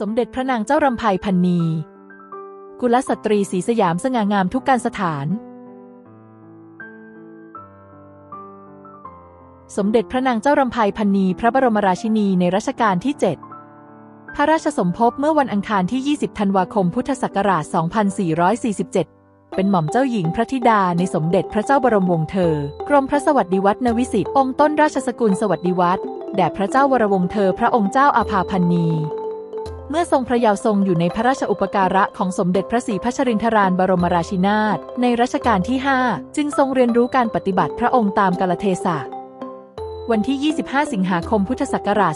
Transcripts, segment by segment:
สมเด็จพระนางเจ้ารำไพพันนี กุลสตรีศรีสยามสง่างามทุกการสถาน สมเด็จพระนางเจ้ารำไพพันนีพระบรมราชินีในรัชกาลที่ 7 พระราชสมภพเมื่อวันอังคารที่ 20 ธันวาคม พุทธศักราช 2447 เป็นหม่อมเจ้าหญิงพระธิดาในสมเด็จพระเจ้าบรมวงศ์เธอ กรมพระสวัสดิวัฒนวิสิทธิ์องค์ต้นราชสกุลสวัสดิวัฒน์แด่พระเจ้าวรวงศ์เธอพระองค์เจ้าอาภาพันนี เมื่อทรงพระเยาว์ทรงอยู่ในพระราชอุปการะของสมเด็จพระศรีพัชรินทรานบรมราชินาถในรัชกาลที่ 5 จึงทรงเรียนรู้การปฏิบัติพระองค์ตามกาลเทศะวันที่ 25 สิงหาคมพุทธศักราช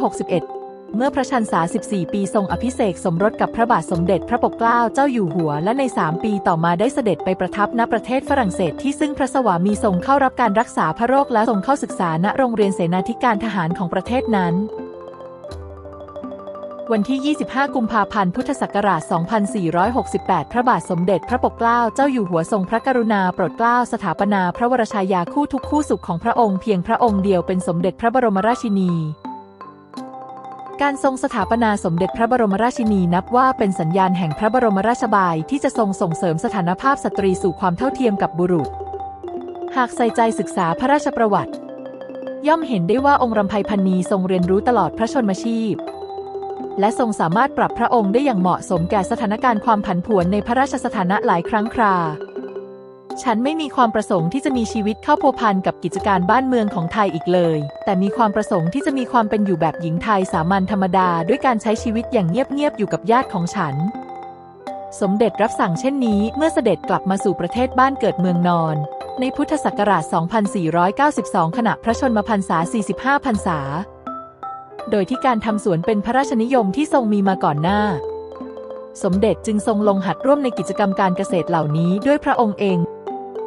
2461 เมื่อพระชันษา 14 ปีทรงอภิเษกสมรสกับพระบาทสมเด็จพระปกเกล้าเจ้าอยู่หัว และใน 3 ปีต่อมาได้เสด็จไปประทับณประเทศฝรั่งเศสที่ซึ่งพระสวามีทรงเข้ารับการรักษาพระโรคและทรงเข้าศึกษาณโรงเรียนเสนาธิการทหารของประเทศนั้น วันที่ 25 กุมภาพันธ์ พุทธศักราช 2468 พระบาทสมเด็จพระปกเกล้าเจ้าอยู่หัวทรงพระกรุณาโปรดเกล้าสถาปนาพระวรชายาคู่ทุกคู่สุขของพระองค์เพียงพระองค์เดียวเป็นสมเด็จพระบรมราชินี การทรงสถาปนาสมเด็จพระบรมราชินีนับว่าเป็นสัญญาณแห่งพระบรมราชบายที่จะทรงส่งเสริมสถานภาพสตรีสู่ความเท่าเทียมกับบุรุษ หากใส่ใจศึกษาพระราชประวัติ ย่อมเห็นได้ว่าองค์รำไพพันนีทรงเรียนรู้ตลอดพระชนมชีพ และทรงสามารถปรับพระองค์ได้อย่างเหมาะสมแก่สถานการณ์ความผันผวนในพระราชสถานะหลายครั้งครา ฉันไม่มีความประสงค์ที่จะมีชีวิตเข้าพัวพันกับกิจการบ้านเมืองของไทยอีกเลย แต่มีความประสงค์ที่จะมีความเป็นอยู่แบบหญิงไทยสามัญธรรมดา ด้วยการใช้ชีวิตอย่างเงียบๆอยู่กับญาติของฉันสมเด็จรับสั่งเช่นนี้เมื่อเสด็จกลับมาสู่ประเทศบ้านเกิดเมืองนอน ในพุทธศักราช 2492 ขณะพระชนมพรรษา 45 พรรษา โดยที่การทำสวนเป็นพระราชนิยมที่ทรงมีมาก่อนหน้า สมเด็จจึงทรงลงหัดร่วมในกิจกรรมการเกษตรเหล่านี้ด้วยพระองค์เอง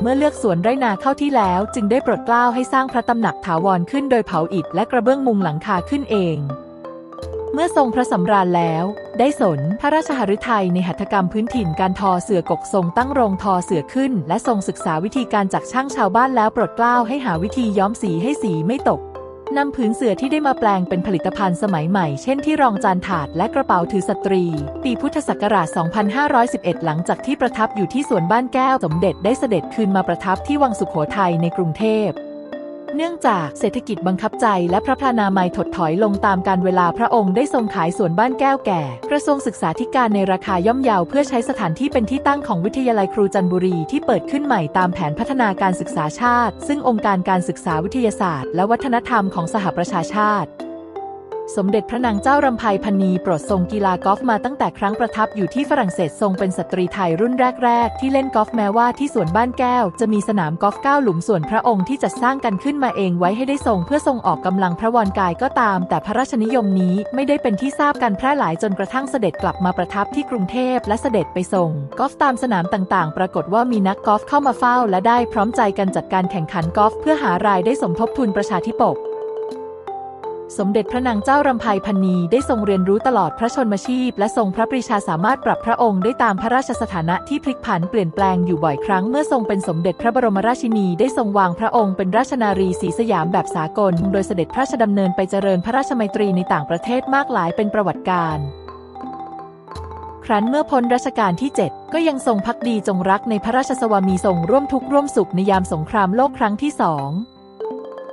เมื่อเลือกสวนไร่นาเข้าที่แล้ว จึงได้โปรดเกล้าให้สร้างพระตำหนักถาวรขึ้นโดยเผาอิฐและกระเบื้องมุงหลังคาขึ้นเอง เมื่อทรงพระสำราญแล้ว ได้สนพระราชหฤทัยในหัตถกรรมพื้นถิ่นการทอเสือกกทรงตั้งโรงทอเสือขึ้น และทรงศึกษาวิธีการจากช่างชาวบ้านแล้วโปรดเกล้าให้หาวิธีย้อมสีให้สีไม่ตก นำผืนเสื่อที่ได้มาแปลงเป็นผลิตภัณฑ์สมัยใหม่ เช่นที่รองจานถาดและกระเป๋าถือสตรี ปีพุทธศักราช 2511 หลังจากที่ประทับอยู่ที่สวนบ้านแก้วสมเด็จได้เสด็จคืนมาประทับที่วังสุขโขทัยในกรุงเทพ เนื่องจากเศรษฐกิจบังคับใจและพระพลานามัยถดถอยลงตามการเวลาพระองค์ได้ทรงขายสวนบ้านแก้วแก่ กระทรวงศึกษาธิการในราคาย่อมเยาเพื่อใช้สถานที่เป็นที่ตั้งของวิทยาลัยครูจันบุรีที่เปิดขึ้นใหม่ตามแผนพัฒนาการศึกษาชาติ ซึ่งองค์การการศึกษาวิทยาศาสตร์ และวัฒนธรรมของสหประชาชาติ สมเด็จพระนางเจ้ารำไพพันนีโปรดทรงกีฬากอล์ฟมาตั้งแต่ครั้งประทับอยู่ที่ฝรั่งเศสทรงเป็นสตรีไทยรุ่นแรก ๆ ที่เล่นกอล์ฟแม้ว่าที่สวนบ้านแก้ว จะมีสนามกอล์ฟเก้าหลุมส่วนพระองค์ที่จัดสร้างกันขึ้นมาเองไว้ให้ได้ทรงเพื่อทรงออกกำลังพระวรกายก็ตาม แต่พระราชนิยมนี้ไม่ได้เป็นที่ทราบกันแพร่หลายจนกระทั่งเสด็จกลับมาประทับที่กรุงเทพและเสด็จไปทรงกอล์ฟตามสนามต่างๆ ปรากฏว่ามีนักกอล์ฟเข้ามาเฝ้า และได้พร้อมใจกันจัดการแข่งขันกอล์ฟเพื่อหารายได้สมทบทุนประชาธิปก สมเด็จพระนางเจ้ารำไพพันนีได้ทรงเรียนรู้ตลอดพระชนมชีพ และทรงพระปรีชาสามารถปรับพระองค์ได้ตามพระราชสถานะที่พลิกผันเปลี่ยนแปลงอยู่บ่อยครั้งเมื่อทรงเป็นสมเด็จพระบรมราชินีได้ทรงวางพระองค์เป็นราชนารีศรีสยามแบบสากล โดยเสด็จพระราชดำเนินไปเจริญพระราชมัยตรีในต่างประเทศมากหลายเป็นประวัติการครั้นเมื่อพ้นรัชกาลที่ 7 ก็ยังทรงพักดีจงรักในพระราชสวามีทรงร่วมทุกข์ร่วมสุขในยามสงครามโลกครั้งที่สอง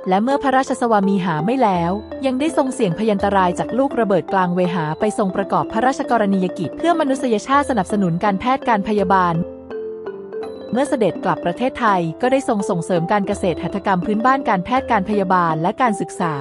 และเมื่อพระราชสวามีหาไม่แล้ว ยังได้ทรงเสี่ยงพยันตรายจากลูกระเบิดกลางเวหาไปทรงประกอบพระราชกรณียกิจ เพื่อมนุษยชาติสนับสนุนการแพทย์การพยาบาล เมื่อเสด็จกลับประเทศไทยก็ได้ทรงส่งเสริมการเกษตรหัตถกรรมพื้นบ้านการแพทย์การพยาบาลและการศึกษา